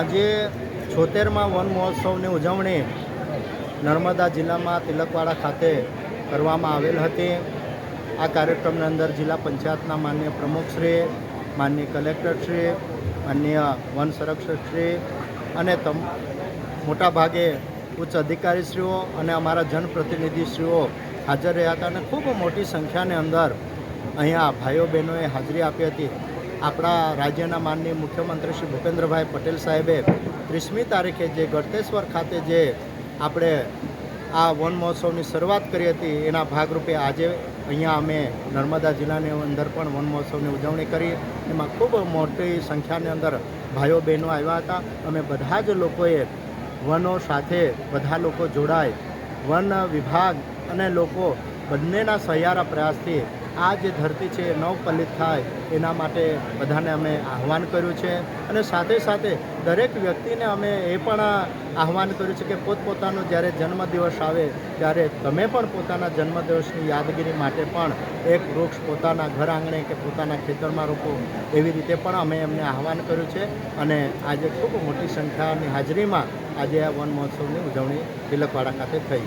આજે છોતેરમાં વન મહોત્સવની ઉજવણી નર્મદા જિલ્લામાં તિલકવાડા ખાતે કરવામાં આવેલ હતી. આ કાર્યક્રમની અંદર જિલ્લા પંચાયતના માન્ય પ્રમુખશ્રી, માન્ય કલેક્ટરશ્રી, માન્ય વન સંરક્ષકશ્રી અને તમ, મોટાભાગે ઉચ્ચ અધિકારીશ્રીઓ અને અમારા જનપ્રતિનિધિશ્રીઓ હાજર રહ્યા હતા અને ખૂબ મોટી સંખ્યાની અંદર અહીંયા ભાઈઓ બહેનોએ હાજરી આપી હતી. આપણા રાજ્યના માનનીય મુખ્યમંત્રી શ્રી ભૂપેન્દ્રભાઈ પટેલ સાહેબે ત્રીસમી તારીખે જે ગળતેશ્વર ખાતે જે આપણે આ વન મહોત્સવની શરૂઆત કરી હતી, એના ભાગરૂપે આજે અહીંયા અમે નર્મદા જિલ્લાની અંદર પણ વન મહોત્સવની ઉજવણી કરી. એમાં ખૂબ મોટી સંખ્યાની અંદર ભાઈઓ બહેનો આવ્યા હતા. અમે બધા જ લોકોએ વનો સાથે બધા લોકો જોડાય. વન વિભાગ અને લોકો બંનેના સહિયારા પ્રયાસથી આ જે ધરતી છે એ થાય, એના માટે બધાને અમે આહવાન કર્યું છે. અને સાથે સાથે દરેક વ્યક્તિને અમે એ પણ આહવાન કર્યું છે કે પોતપોતાનો જ્યારે જન્મદિવસ આવે, ત્યારે તમે પણ પોતાના જન્મદિવસની યાદગીરી માટે પણ એક વૃક્ષ પોતાના ઘર આંગણે કે પોતાના ખેતરમાં રોપો, એવી રીતે પણ અમે એમને આહવાન કર્યું છે. અને આજે ખૂબ મોટી સંખ્યાની હાજરીમાં આજે આ વન મહોત્સવની ઉજવણી તિલકવાડા ખાતે થઈ.